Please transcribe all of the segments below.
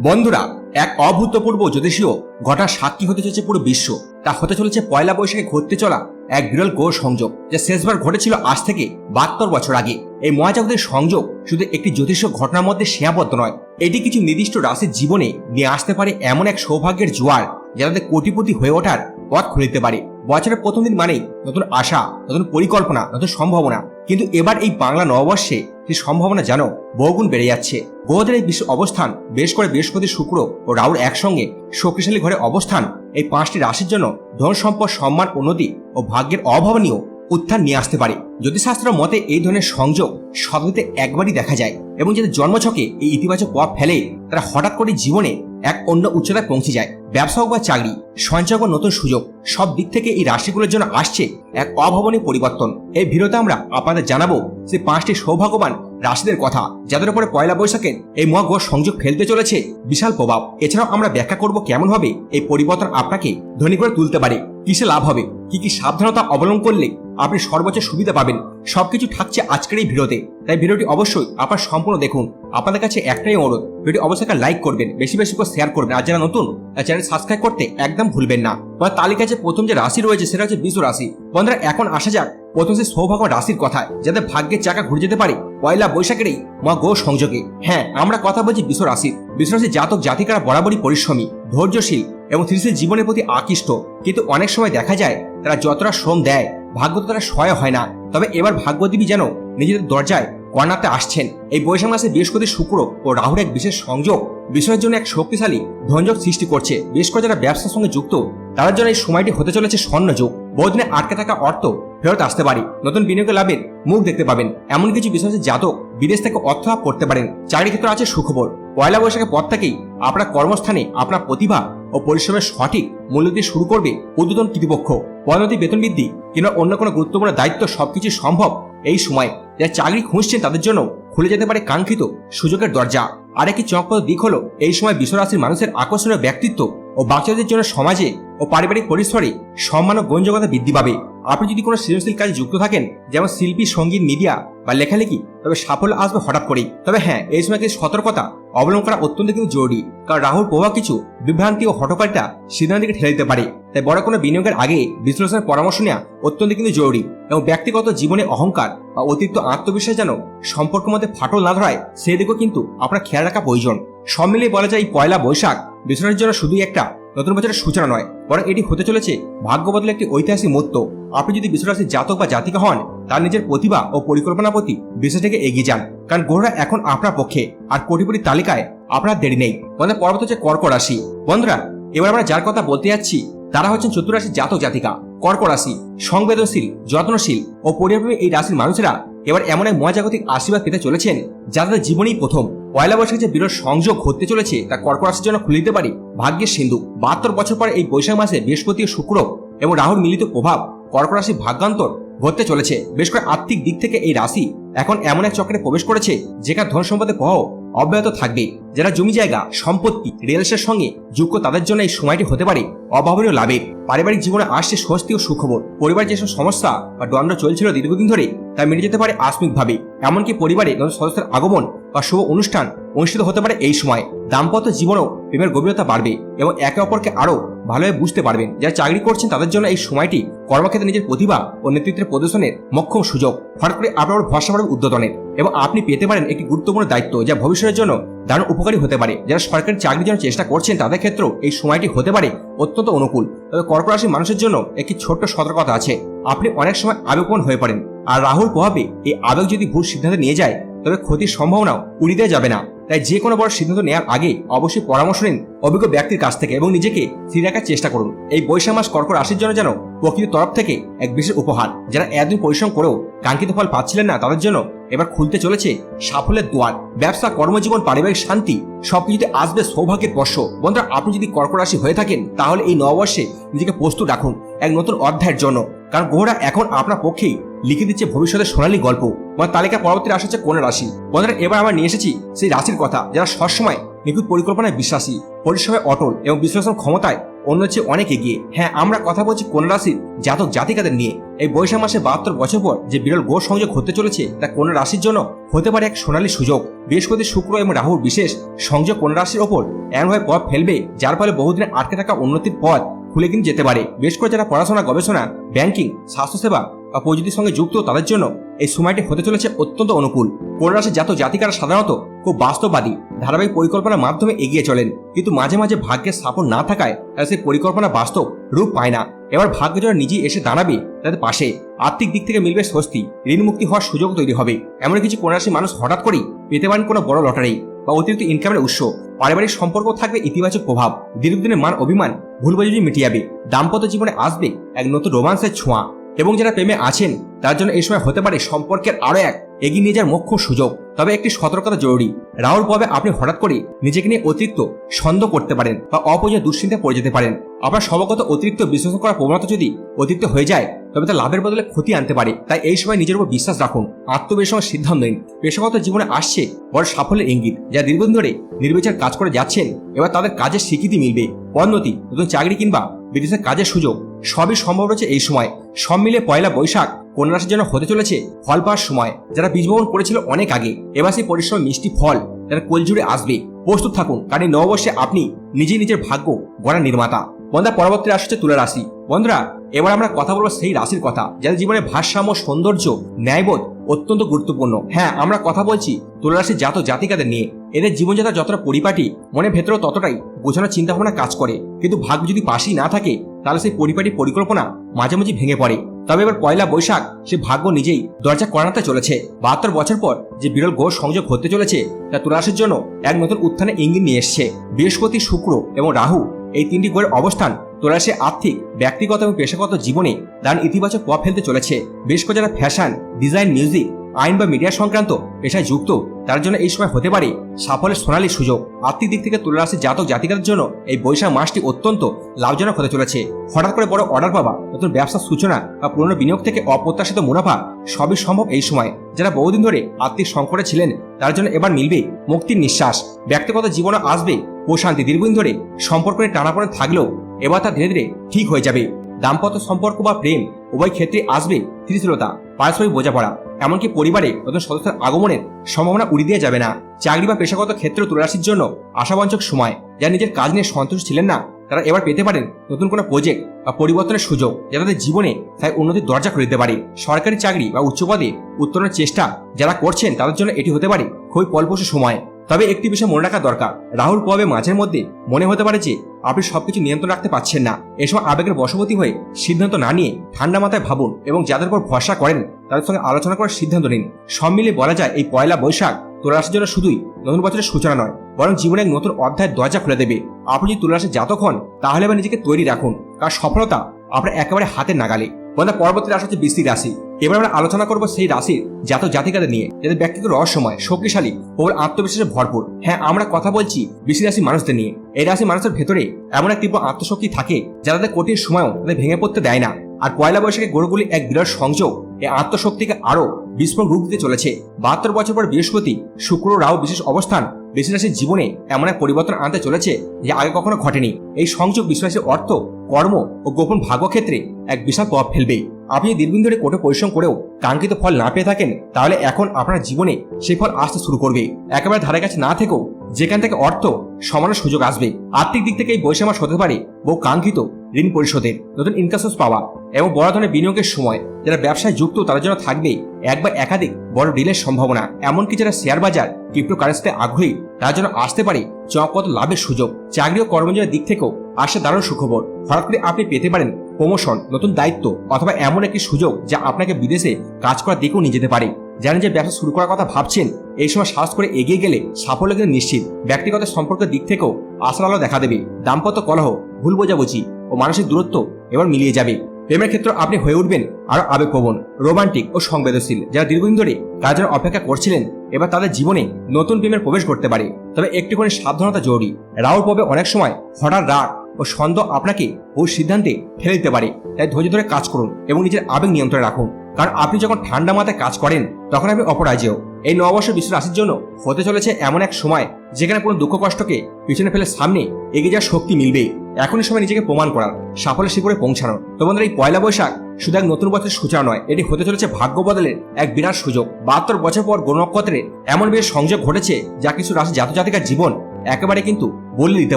বন্ধুরা, এক অভূতপূর্ব জ্যোতিষীয় ঘটার সাক্ষী হতে চলেছে পুরো বিশ্ব। তা হতে চলেছে পয়লা বৈশাখে ঘটতে চলা এক বিরল গোর সংযোগ, যা শেষবার ঘটেছিল আজ থেকে বাহাত্তর বছর আগে। এই মহাজাগতিক সংযোগ শুধু একটি জ্যোতিষীয় ঘটনার মধ্যে সীমাবদ্ধ নয়, এটি কিছু নির্দিষ্ট রাশির জীবনে নিয়ে আসতে পারে এমন এক সৌভাগ্যের জোয়ার যা তাদের কোটিপতি হয়ে ওঠার পথ খুলে দিতে পারে। বছরের প্রথম দিন মানেই নতুন আশা, নতুন পরিকল্পনা, নতুন সম্ভাবনা। কিন্তু এবার এই বাংলা নববর্ষে সেই সম্ভাবনা যেন বহুগুণ বেড়ে যাচ্ছে। গ্রহদের এই বিশ্ব অবস্থান বেশ করে বৃহস্পতি, শুক্র ও রাহুর একসঙ্গে শক্তিশালী ঘরে অবস্থান এই পাঁচটি রাশির জন্য ধন সম্পদ, সম্মান, উন্নতি ও ভাগ্যের অভাবনীয় উত্থান নিয়ে আসতে পারে। জ্যোতিষশাস্ত্র মতে এই ধরনের সংযোগ শতাব্দীতে একবারই দেখা যায় এবং যাদের জন্মছকে এই ইতিবাচক প্রভাব ফেলে, তারা হঠাৎ করে জীবনে এক অন্য উচ্চতায় পৌঁছে যায়। ব্যবসা হোক বা চাকরি, সঞ্চয় বা নতুন সুযোগ, সব দিক থেকে এই রাশিগুলোর জন্য আসছে এক অভাবনীয় পরিবর্তন। এই ভিডিওতে আমরা আপনাদের জানাব যে পাঁচটি সৌভাগ্যবান রাশিদের কথা, যাদের উপরে পয়লা বৈশাখের এই মহাগ্রহ সংযোগ ফেলতে চলেছে। বিশাল প্রভাব। এছাড়াও আমরা ব্যাখ্যা করব কেমন হবে এই পরিবর্তন আপনাকে ধনী করে তুলতে পারে, কিসে লাভ হবে, কি কি সাবধানতা অবলম্বন করলে আপনি সর্বোচ্চ সুবিধা পাবেন, সবকিছু থাকছে আজকের এই ভিডিওতে। তাই ভিডিওটি অবশ্যই আপনার সম্পূর্ণ দেখুন। আপনাদের কাছে একটাই অনুরোধ ভিডিও অবশ্যই লাইক করবেন, বেশি বেশি করে শেয়ার করবেন। আর যারা নতুন চ্যানেল সাবস্ক্রাইব করতে একদম ভুলবেন না। বা তালিকায় যে প্রথম যে রাশি রয়েছে, সেটা হচ্ছে বিশ্ব রাশি। বন্ধুরা, এখন আসা যাক প্রথম সে সৌভাগ্য রাশির কথায়, যাতে ভাগ্যের চাকা ঘুরে যেতে পারে পয়লা বৈশাখের এই মা গো সংযোগে। হ্যাঁ আমরা কথা বলছি বিশ্ব রাশির। বিশ্ব রাশির জাতক জাতিকারা বরাবরই পরিশ্রমী, ধৈর্যশীল এবং ধীরে জীবনের প্রতি আকৃষ্ট। কিন্তু অনেক সময় দেখা যায়, তারা যতটা শ্রম দেয়, ভাগ্য তো তারা সহায় হয় না। তবে এবার ভাগ্যদেবী যেন নিজেদের দরজায় কর্ণাতে আসছেন। এই বৈশাখ মাসে বৃহস্পতি, শুক্র ও রাহুর এক বিশেষ সংযোগ বিষয়ের জন্য এক শক্তিশালী ধনযোগ সৃষ্টি করছে। বেশ করে যারা ব্যবসার সঙ্গে যুক্ত, তাদের জন্য এই সময়টি হতে চলেছে স্বর্ণযোগ। বহুদিনে আটকে থাকা অর্থ ফেরত আসতে পারে। নতুন বিনিয়োগের লাভের মুখ দেখতে পাবেন। এমন কিছু বিষয় জাতক বিদেশ থেকে অর্থ লাভ করতে পারেন। চাকরি ক্ষেত্রে আছে সুখবর। পয়লা বৈশাখের পর থেকেই আপনার কর্মস্থানে আপনার প্রতিভা ও পরিশ্রমের সঠিক মূল্য দিয়ে শুরু করবে উদ্বোধন কর্তৃপক্ষ পদোন্নতি বেতন বৃদ্ধি কিংবা অন্য কোনো গুরুত্বপূর্ণ দায়িত্ব সবকিছু সম্ভব এই সময়। যারা চাকরি খুঁজছেন তাদের জন্য খুলে যেতে পারে কাঙ্ক্ষিত সুযোগের দরজা। আর একটি চমকপ্রদ দিক হলো, এই সময় বিশ্বরাশির মানুষের আকর্ষণীয় ব্যক্তিত্ব ও বাচ্চাদের জন্য সমাজে ও পারিবারিক পরিসরে সম্মান ও গ্রহণযোগ্যতা বৃদ্ধি পাবে। আপনি যদি কোনো সৃজনশীল কাজে যুক্ত থাকেন, যেমন শিল্পী, সংগীত, মিডিয়া বা লেখালেখি, তবে সাফল্য আসবে হঠাৎ করেই। তবে হ্যাঁ এই সময় কিছু সতর্কতা অবলম্বন করা অত্যন্ত কিন্তু জরুরি। কারণ রাহুল প্রভাব কিছু বিভ্রান্তি ও হটকারিতা সিদ্ধান্ত দিকে ঠেলে দিতে পারে। তাই বড় কোনো বিনিয়োগের আগে বিশ্লেষণের পরামর্শ নেওয়া অত্যন্ত কিন্তু জরুরি এবং ব্যক্তিগত জীবনে অহংকার বা অতিরিক্ত আত্মবিশ্বাস যেন সম্পর্কের মধ্যে ফাটল না ধরায়, সেদিকেও কিন্তু আপনার খেয়াল রাখা প্রয়োজন। সব মিলিয়ে বলা যায় পয়লা বৈশাখ বিশ্লেষণের জন্য শুধুই একটা নতুন বছরের সূচনা নয়, বরং এটি হতে চলেছে ভাগ্য বদলে একটি ঐতিহাসিক মুহূর্ত। আপনি যদি বিশ্বরাশির জাতক বা জাতিকা হন, তার নিজের প্রতিভা ও পরিকল্পনার প্রতি বিশেষ থেকে এগিয়ে যান, কারণ গ্রহরা এখন আপনার পক্ষে, আর কোটিপতি তালিকায় আপনার দেরি নেই। বন্ধুরা, পরবর্তী হচ্ছে কর্ক রাশি। বন্ধুরা, এবার আমরা যার কথা বলতে যাচ্ছি, তারা হচ্ছেন চতুর্রাশির জাতক জাতিকা কর্ক রাশি সংবেদনশীল, যত্নশীল ও পরিবারপ্রেমী এই রাশির মানুষেরা এবার এমন এক মহাজাগতিক আশীর্বাদ পেতে চলেছেন যা তাদের জীবনেই প্রথম। পয়লা বৈশাখে যে বিরল সংযোগ ঘটতে চলেছে তা কর্ক রাশির জন্য খুলে দিতে পারে ভাগ্যের সিন্ধু। বাহাত্তর বছর পরে এই বৈশাখ মাসে বৃহস্পতি শুক্র এবং রাহুর মিলিত প্রভাব কর্ক রাশির ভাগ্যান্তর ঘটতে চলেছে। বেশ করে আর্থিক দিক থেকে এই রাশি এখন এমন এক চক্রে প্রবেশ করেছে যেখানে ধন সম্পদের প্রভাব অব্যাহত থাকবে। যারা জমি জায়গা, সম্পত্তি রিয়েলসের সঙ্গে যুক্ত তাদের জন্য এই সময়টি হতে পারে অভাবনীয় লাভের। পারিবারিক জীবনে আসছে স্বস্তি ও সুখবর। পরিবার যেসব সমস্যা বা দ্বন্দ্ব চলছিল দীর্ঘদিন ধরে, তা মিটে যেতে পারে আকস্মিকভাবে এমনকি পরিবারে নতুন সদস্যের আগমন বা শুভ অনুষ্ঠান অনুষ্ঠিত হতে পারে এই সময়। দাম্পত্য জীবনেও প্রেমের গভীরতা বাড়বে এবং একে অপরকে আরও ভালোভাবে বুঝতে পারবেন। যারা চাকরি করছেন, তাদের জন্য এই সময়টি কর্মক্ষেত্রে নিজের প্রতিভা ও নেতৃত্বের প্রদর্শনের মক্ষম সুযোগ। হঠাৎ করে আপনার ভরসা পাবেন উদ্যোতনের এবং আপনি পেতে পারেন একটি গুরুত্বপূর্ণ দায়িত্ব যা ভবিষ্যতের জন্য দারুণ উপকারী হতে পারে। যারা সরকারি চাকরির জন্য চেষ্টা করছেন, তাদের ক্ষেত্রেও এই সময়টি হতে পারে অত্যন্ত অনুকূল। তবে কর্ক রাশির মানুষের জন্য একটি ছোট্ট সতর্কতা আছে। আপনি অনেক সময় আবেগপূর্ণ হয়ে পড়েন। আর রাহুল প্রভাবে এই আবেগ যদি ভুল সিদ্ধান্ত নিয়ে যায়, তবে ক্ষতির সম্ভাবনাও উড়িয়ে দেওয়া যাবে না। তাই যে কোনো বড় সিদ্ধান্ত নেওয়ার আগে অবশ্যই পরামর্শ নিন অভিজ্ঞ ব্যক্তির কাছ থেকে এবং নিজেকে স্থির রাখার চেষ্টা করুন। এই বৈশাখ মাস কর্ক রাশির জন্য যেন প্রকৃতির তরফ থেকে এক বিশেষ উপহার। যারা এতদিন পরিশ্রম করেও কাঙ্ক্ষিত ফল পাচ্ছিলেন না, তাদের জন্য এবার খুলতে চলেছে সাফল্যের দোয়ার। ব্যবসা, কর্মজীবন, পারিবারিক শান্তি সবকিছুতে আসবে সৌভাগ্যের বর্ষ। বন্ধুরা, আপনি যদি কর্ক রাশি হয়ে থাকেন, তাহলে এই নববর্ষে নিজেকে প্রস্তুত রাখুন। এক নতুন অধ্যায়ের জন্য। কারণ গ্রহরা এখন আপনার পক্ষেই লিখে দিচ্ছে ভবিষ্যতের সোনালী গল্প। আমার তালিকা পরবর্তী রাশি হচ্ছে কোন রাশি। বন্ধুরা, এবার আমরা নিয়ে এসেছি সেই রাশির কথা, যারা সবসময় নিখুঁত পরিকল্পনায় বিশ্বাসী পরিশ্রমে অটল এবং বিশ্লেষণ ক্ষমতায় অন্য চেয়ে অনেক এগিয়ে। হ্যাঁ আমরা কথা বলছি কোন রাশির জাতক জাতিকাদের নিয়ে। এই বৈশাখ মাসে বাহাত্তর বছর পর যে বিরল গোর সংযোগ হতে চলেছে, তা কোন রাশির জন্য হতে পারে এক সোনালী সুযোগ। বৃহস্পতি, শুক্র এবং রাহুর বিশেষ সংযোগ কোন রাশির ওপর এমনভাবে প্রভাব ফেলবে, যার ফলে বহুদিনে আটকে থাকা উন্নতির পথ খুলে কিন্তু যেতে পারে। বেশ করে যারা পড়াশোনা, গবেষণা ব্যাংকিং স্বাস্থ্যসেবা বা প্রযুক্তির সঙ্গে যুক্ত, তাদের জন্য এই সময়টি হতে চলেছে অত্যন্ত অনুকূল। কোন রাশির জাত জাতিকারা সাধারণত খুব বাস্তববাদী, ধারাবাহিক পরিকল্পনার মাধ্যমে এগিয়ে চলেন। কিন্তু মাঝে মাঝে ভাগ্যের সাপোর্ট না থাকায় তারা সেই পরিকল্পনা বাস্তব রূপ পায় না। এবার ভাগ্য যারা নিজেই এসে দাঁড়াবে তাদের পাশে। আর্থিক দিক থেকে মিলবে স্বস্তি ঋণ মুক্তি হওয়ার সুযোগ তৈরি হবে। এমন কিছু কোন মানুষ হঠাৎ করেই পেতে পারেন কোনো বড় লটারি। বা অতিরিক্ত ইনকামের উৎস। পারিবারিক সম্পর্ক থাকবে ইতিবাচক প্রভাব। দীর্ঘদিনের মান অভিমান ভুল বোঝাবুঝি মিটিয়ে যাবে দাম্পত্য জীবনে আসবে এক নতুন রোমান্সের ছোঁয়া। এবং যারা প্রেমে আছেন, তার জন্য এই সময় হতে পারে সম্পর্কের আরও এক এগিয়ে নিয়ে যাওয়ার মুখ্য সুযোগ। তবে একটি সতর্কতা জরুরি। রাহুল পবে আপনি হঠাৎ করে নিজেকে নিয়ে অতিরিক্ত সন্দেহ করতে পারেন বা অপরিয় দুশ্চিন্তায় পড়ে যেতে পারেন। আপনার স্বভাবগত অতিরিক্ত বিশ্লেষণ করার প্রবণতা যদি অতিরিক্ত হয়ে যায় তবে তা লাভের বদলে ক্ষতি আনতে পারে। তাই এই সময় নিজের উপর বিশ্বাস রাখুন। আত্মবিশ্বাস সিদ্ধান্ত নিন। পেশাগত জীবনে আসছে বড় সাফল্যের ইঙ্গিত, যা দীর্ঘদিন ধরে নির্বিচার কাজ করে যাচ্ছেন। এবার তাদের কাজের স্বীকৃতি মিলবে। পদোন্নতি, নতুন চাকরি কিংবা বিদেশের কাজের সুযোগ, সবই সম্ভব রয়েছে এই সময়। সব মিলে পয়লা বৈশাখ কোন রাশির জন্য হতে চলেছে ফল পাওয়ার সময়, যারা বীজবপন করেছিল অনেক আগে। এবার সেই পরিশ্রম মিষ্টি ফল যারা কোলজুড়ে আসবে। প্রস্তুত থাকুন, কারণ নববর্ষে আপনি নিজে নিজের ভাগ্য গড়া নির্মাতা। বন্ধুরা, পরবর্তী রাশি হচ্ছে তুলা রাশি। বন্ধুরা, এবার আমরা কথা বলব সেই রাশির কথা, যাদের জীবনে ভারসাম্য, সৌন্দর্য, ন্যায়বোধ অত্যন্ত গুরুত্বপূর্ণ। হ্যাঁ আমরা কথা বলছি তুলা রাশির জাত জাতিকাদের নিয়ে। এদের জীবনযাত্রা যতটা পরিপাটি মনে ভেতরেও ততটাই বোঝানোর চিন্তাভাবনা কাজ করে। কিন্তু ভাগ্য যদি পাশেই না থাকে, তাহলে সেই পরিপাটি পরিকল্পনা মাঝে মাঝে ভেঙে পড়ে। তবে এবার পয়লা বৈশাখ, সে ভাগ্য নিজেই দরজা করাতে চলেছে। বাহাত্তর বছর পর যে বিরল গোর সংযোগ হতে চলেছে, তা তুলারাশির জন্য এক নতুন উত্থানে ইঙ্গিত নিয়ে এসছে। বৃহস্পতি, শুক্র এবং রাহু এই তিনটি গ্রহের অবস্থান তোরাশে আর্থিক, ব্যক্তিগত এবং পেশাগত জীবনে দান ইতিবাচক প্রভাব ফেলতে চলেছে। বেশ কয়েক যারা ফ্যাশন ডিজাইন মিউজিক আইন বা মিডিয়া সংক্রান্ত পেশায় যুক্ত, তার জন্য এই সময় হতে পারে সাফল্যের সোনালী সুযোগ। আর্থিক দিক থেকে তুলে আসে জাতক জাতিকাদের জন্য এই বৈশাখ মাসটি অত্যন্ত লাভজনক হতে চলেছে। হঠাৎ করে বড় অর্ডার পাওয়া, নতুন ব্যবসার সূচনা বা পুরনো বিনিয়োগ থেকে অপ্রত্যাশিত মুনাফা সবই সম্ভব এই সময়। যারা বহুদিন ধরে আর্থিক সংকটে ছিলেন, তার জন্য এবার মিলবে মুক্তির নিঃশ্বাস। ব্যক্তিগত জীবনে আসবে প্রশান্তি দীর্ঘদিন ধরে সম্পর্ক নিয়ে টানাপড়ে থাকলেও এবার তা ধীরে ধীরে ঠিক হয়ে যাবে। দাম্পত্য সম্পর্ক বা প্রেম উভয় ক্ষেত্রে আসবে স্থিতিশীলতা, পারস্পরিক বোঝাপড়া। এমনকি পরিবারে নতুন সদস্যের আগমনের সম্ভাবনা উড়িয়ে দেওয়া যাবে না। চাকরি বা পেশাগত ক্ষেত্রে তুলারাশির জন্য আশাবাঞ্চক সময় যা নিজের কাজ নিয়ে সন্তুষ্ট ছিলেন না, তারা এবার পেতে পারেন নতুন কোনো প্রজেক্ট বা পরিবর্তনের সুযোগ, যা তাদের জীবনে তাই উন্নতির দরজা খুলে দিতে পারে। সরকারি চাকরি বা উচ্চ পদে উত্তরণের চেষ্টা যারা করছেন, তাদের জন্য এটি হতে পারে খুবই ফলপ্রসূ সময়। তবে একটি বিষয় মনে রাখা দরকার। রাহুল প্রভাবে মাঝের মধ্যে মনে হতে পারে যে, আপনি সবকিছু নিয়ন্ত্রণ রাখতে পারছেন না। এসব আবেগের বশবর্তী হয়ে সিদ্ধান্ত না নিয়ে ঠান্ডা মাথায় ভাবুন এবং যাদের উপর ভরসা করেন, তাদের সঙ্গে আলোচনা করার সিদ্ধান্ত নিন। সব মিলিয়ে বলা যায়, এই পয়লা বৈশাখ তুলারাশির জন্য শুধুই নতুন বছরের সূচনা নয়, বরং জীবনে এক নতুন অধ্যায়ের দরজা খুলে দেবে। আপনি যদি তুলারাশির জাতক হন, তাহলে এবার নিজেকে তৈরি রাখুন, কারণ সফলতা আপনার একেবারে হাতের নাগালে। বন্ধা পরবর্তী রাশি হচ্ছে বৃষ্টি রাশি। এবার আমরা আলোচনা করব সেই রাশির জাতক জাতিকাদের নিয়ে, যাদের ব্যক্তিগত রহস্যময় শক্তিশালী ও আত্মবিশ্বাসে ভরপুর। হ্যাঁ আমরা কথা বলছি বৃষ্টি রাশি মানুষদের নিয়ে। এই রাশি মানুষের ভেতরে এমন এক তীব্র আত্মশক্তি থাকে, যা তাদের কঠিন সময়ও তাদের ভেঙে পড়তে দেয় না। আর পয়লা বৈশাখে গরুগুলি এক বিরাট সংযোগ, এই আত্মশক্তিকে আরও বিস্ফোরণ রূপ দিতে চলেছে। বাহাত্তর বছর পর বৃহস্পতি, শুক্র রাও বিশেষ অবস্থান বিশ্বাসের জীবনে এমন এক পরিবর্তন আনতে চলেছে যা আগে কখনো ঘটেনি। এই সংযোগ বিশ্বাসের অর্থ, কর্ম ও গোপন ভাগ্যক্ষেত্রে এক বিশাল প্রভাব ফেলবে আপনি দীর্ঘদিন ধরে কোটে পরিশ্রম করেও কাঙ্ক্ষিত ফল না পেয়ে থাকেন, তাহলে এখন আপনার জীবনে সেই ফল আসতে শুরু করবে। একেবারে ধারে কাছে না থেকেও যেখান থেকে অর্থ সমানের সুযোগ আসবে। আর্থিক দিক থেকে এই মাস হতে পারে বহু কাঙ্ক্ষিত ঋণ পরিশোধের নতুন ইনকাম সোর্স পাওয়া এবং বড় ধরনের বিনিয়োগের সময় যারা ব্যবসায় যুক্ত তাদের জন্য থাকবে এক বা একাধিক বড় ডিলের সম্ভাবনা। এমনকি যারা শেয়ার বাজার ক্রিপ্টোকারেন্সিতে আগ্রহী, তার জন্য আসতে পারে চমকগত লাভের সুযোগ। চাকরি ও কর্মজীবনের দিক থেকেও আসে দারুণ সুখবর। হঠাৎ করে আপনি পেতে পারেন প্রমোশন নতুন দায়িত্ব অথবা এমন একটি সুযোগ যা আপনাকে বিদেশে কাজ করার দিকেও নিয়ে যেতে পারে। জানেন যে ব্যবসা শুরু করার কথা ভাবছেন, এই সময় সাহস করে এগিয়ে গেলে সাফল্য কিন্তু নিশ্চিত। ব্যক্তিগত সম্পর্কের দিক থেকেও আশার আলো দেখা দেবে। দাম্পত্য কলহ, ভুল বোঝাবুঝি ও মানসিক দূরত্ব এবার মিলিয়ে যাবে। প্রেমের ক্ষেত্রে আপনি হয়ে উঠবেন আরও আবেগপ্রবণ, রোমান্টিক ও সংবেদনশীল যারা দীর্ঘদিন ধরে কাজের অপেক্ষা করছিলেন এবার তাদের জীবনে নতুন প্রেমের প্রবেশ করতে পারে। তবে একটুখানি সাবধানতা জরুরি। রাহুল পবে অনেক সময় হঠাৎ রাগ ও সন্দেহ আপনাকে ও সিদ্ধান্তে ফেলে দিতে পারে। তাই ধৈর্য ধরে কাজ করুন এবং নিজের আবেগ নিয়ন্ত্রণে রাখুন। কারণ আপনি যখন ঠান্ডা মাথায় কাজ করেন, তখন আপনি অপরাজেয়। এই নববর্ষ বিশ্ব রাশির জন্য হতে চলেছে এমন এক সময় যেখানে কোনো দুঃখ কষ্টকে পিছনে ফেলে সামনে এগিয়ে যাওয়ার শক্তি মিলবে। এখনই সময় নিজেকে প্রমাণ করার, সাফল্যের শিখরে পৌঁছানোর। তো বন্ধুরা এই পয়লা বৈশাখ শুধু এক নতুন বছরের সূচনা নয়, এটি হতে চলেছে ভাগ্য বদলের এক বিরাট সুযোগ। বাহাত্তর বছর পর গণ নক্ষত্রে এমন বেশ সংযোগ ঘটেছে যা কিছু রাশি জাত জাতিকার জীবন একেবারে কিন্তু বলে দিতে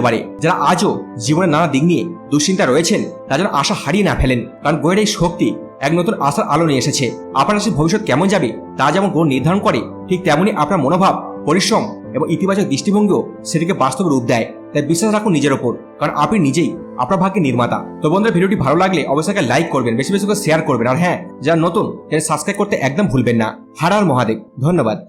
পারে। যারা আজও জীবনের নানা দিক নিয়ে দুশ্চিন্তা রয়েছেন তা যেন আশা হারিয়ে না ফেলেন। কারণ বইয়ের এই শক্তি এক নতুন আশার আলো নিয়ে এসেছে। আপনার ভবিষ্যৎ কেমন যাবে, তা যেমন গ্রহ নির্ধারণ করে, ঠিক তেমনই আপনার মনোভাব, পরিশ্রম এবং ইতিবাচক দৃষ্টিভঙ্গিও সেটিকে বাস্তব রূপ দেয়। তাই বিশ্বাস রাখুন নিজের ওপর, কারণ আপনি নিজেই আপনার ভাগ্যের নির্মাতা। তো বন্ধুরা, ভিডিওটি ভালো লাগলে অবশ্যই লাইক করবেন, বেশি বেশি করে শেয়ার করবেন। আর হ্যাঁ যারা নতুন সাবস্ক্রাইব করতে একদম ভুলবেন না। হারার মহাদেব, ধন্যবাদ।